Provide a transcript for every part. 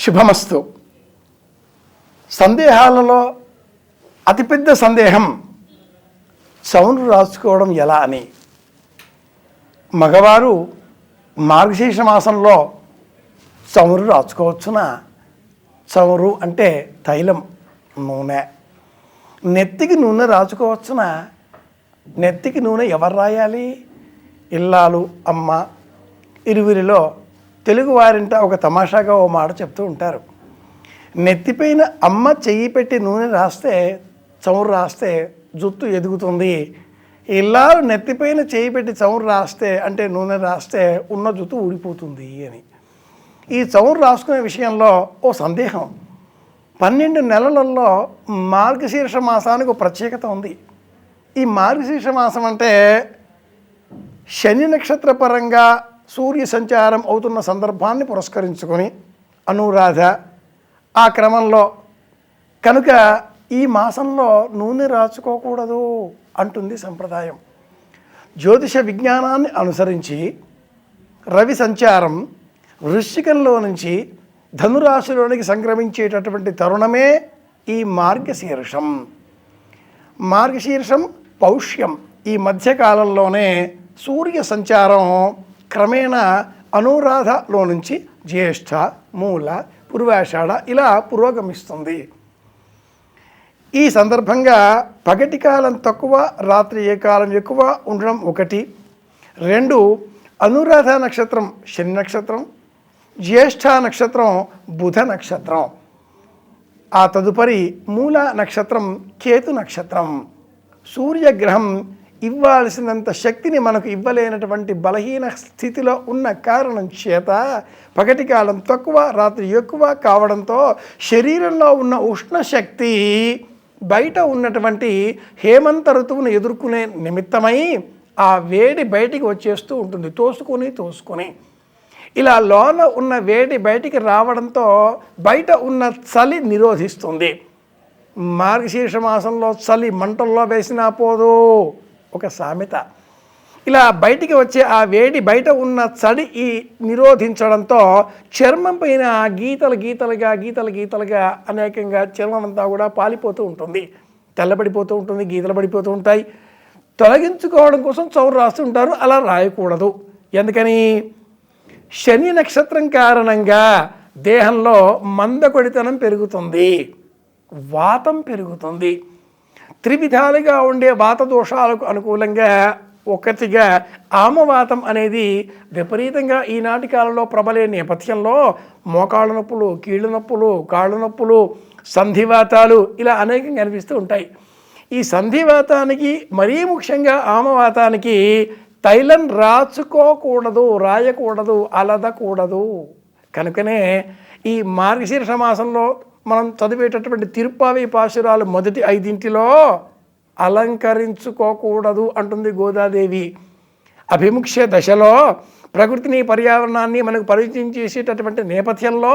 శుభమస్తు. సందేహాలలో అతిపెద్ద సందేహం చవును రాసుకోవడం ఎలా అని. మగవారు మార్గశీర్ష మాసంలో చమురు రాచుకోవచ్చునా చమురు అంటే తైలం నూనె. నెత్తికి నూనె రాచుకోవచ్చునా నెత్తికి నూనె ఎవరు రాయాలి? ఇల్లాలు అమ్మ ఇరువురిలో తెలుగు వారింట ఒక తమాషాగా ఓ మాట చెప్తూ ఉంటారు. నెత్తిపైన అమ్మ చెయ్యి పెట్టి నూనె రాస్తే చమురు రాస్తే జుత్తు ఎదుగుతుంది. ఇల్లాలు నెత్తిపైన చేయి పెట్టి చమురు రాస్తే అంటే నూనె రాస్తే ఉన్న జుట్టు ఊడిపోతుంది అని. ఈ చమురు రాసుకునే విషయంలో ఓ సందేహం. పన్నెండు నెలలలో మార్గశీర్ష మాసానికి ఒక ప్రత్యేకత ఉంది. ఈ మార్గశీర్ష మాసం అంటే శని నక్షత్ర పరంగా సూర్య సంచారం అవుతున్న సందర్భాన్ని పురస్కరించుకొని అనురాధ ఆ క్రమంలో కనుక ఈ మాసంలో నూనె రాచుకోకూడదు అంటుంది సంప్రదాయం. జ్యోతిష విజ్ఞానాన్ని అనుసరించి రవి సంచారం వృశ్చికంలో నుంచి ధనురాశిలోనికి సంక్రమించేటటువంటి తరుణమే ఈ మార్గశీర్షం. మార్గశీర్షం పౌష్యం. ఈ మధ్యకాలంలోనే సూర్య సంచారం క్రమేణా అనురాధలో నుంచి జ్యేష్ఠ మూల పురువాషాఢ ఇలా పురోగమిస్తుంది. ఈ సందర్భంగా పగటి కాలం తక్కువ రాత్రి ఏ కాలం ఎక్కువ ఉండడం ఒకటి. రెండు అనురాధ నక్షత్రం శని నక్షత్రం జ్యేష్ఠ నక్షత్రం బుధ నక్షత్రం. ఆ తదుపరి మూల నక్షత్రం కేతు నక్షత్రం. సూర్యగ్రహం ఇవ్వాల్సినంత శక్తిని మనకు ఇవ్వలేనటువంటి బలహీన స్థితిలో ఉన్న కారణం చేత పగటి కాలం తక్కువ రాత్రి ఎక్కువ కావడంతో శరీరంలో ఉన్న ఉష్ణశక్తి బయట ఉన్నటువంటి హేమంత ఋతువును ఎదుర్కొనే నిమిత్తమై ఆ వేడి బయటికి వచ్చేస్తూ ఉంటుంది. తోసుకొని తోసుకొని. ఇలా లోన ఉన్న వేడి బయటికి రావడంతో బయట ఉన్న చలి నిరోధిస్తుంది. మార్గశీర్ష మాసంలో చలి మంటల్లో వేసినా పోదు. ఒక సామెత. ఇలా బయటికి వచ్చే ఆ వేడి బయట ఉన్న చడి ఈ నిరోధించడంతో చర్మం పైన గీతలు గీతలుగా గీతలు గీతలుగా అనేకంగా చర్మం అంతా కూడా పాలిపోతూ ఉంటుంది. తెల్లబడిపోతూ ఉంటుంది గీతలు పడిపోతూ ఉంటాయి. తొలగించుకోవడం కోసం చౌరు రాస్తుంటారు అలా రాయకూడదు. ఎందుకని? శని నక్షత్రం కారణంగా దేహంలో మందకొడితనం పెరుగుతుంది వాతం పెరుగుతుంది. త్రివిధాలుగా ఉండే వాత దోషాలకు అనుకూలంగా ఒకటిగా ఆమవాతం అనేది విపరీతంగా ఈనాటి కాలంలో ప్రబలే నేపథ్యంలో మోకాళ్ళ నొప్పులు కీళ్ళ నొప్పులు కాళ్ళ నొప్పులు సంధివాతాలు ఇలా అనేకం కనిపిస్తూ ఉంటాయి. ఈ సంధివాతానికి మరీ ముఖ్యంగా ఆమవాతానికి తైలం రాచుకోకూడదు రాయకూడదు అలదకూడదు. కనుకనే ఈ మార్గశీర్ష మాసంలో మనం చదివేటటువంటి తిరుపావి పాశురాలు మొదటి ఐదింటిలో అలంకరించుకోకూడదు అంటుంది గోదాదేవి. అభిముఖ్య దశలో ప్రకృతిని పర్యావరణాన్ని మనకు పరిచయం చేసేటటువంటి నేపథ్యంలో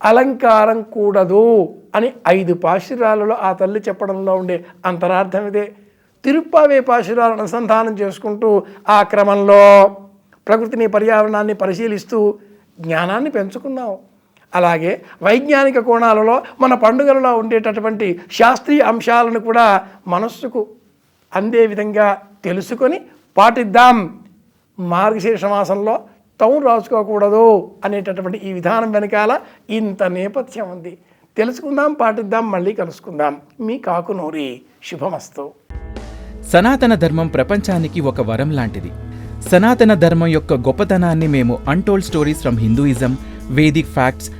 అలంకారం కూడదు అని ఐదు పాశురాలలో ఆ తల్లి చెప్పడంలో ఉండే అంతరార్థం ఇదే. తిరుప్పావే పాశురాలను అనుసంధానం చేసుకుంటూ ఆ క్రమంలో ప్రకృతిని పర్యావరణాన్ని పరిశీలిస్తూ జ్ఞానాన్ని పెంచుకున్నాం అలాగే వైజ్ఞానిక కోణాలలో మన పండుగలలో ఉండేటటువంటి శాస్త్రీయ అంశాలను కూడా మనస్సుకు అందే విధంగా తెలుసుకొని పాటిద్దాం. మార్గశీర్ష మాసంలో తౌను రాసుకోకూడదు అనేటటువంటి ఈ విధానం వెనకాల ఇంత నేపథ్యం ఉంది. తెలుసుకుందాం పాటిద్దాం మళ్ళీ కలుసుకుందాం. మీ కాకునూరి. శుభమస్తు. సనాతన ధర్మం ప్రపంచానికి ఒక వరం లాంటిది. సనాతన ధర్మం యొక్క గొప్పతనాన్ని మేము untold stories from Hinduism Vedic facts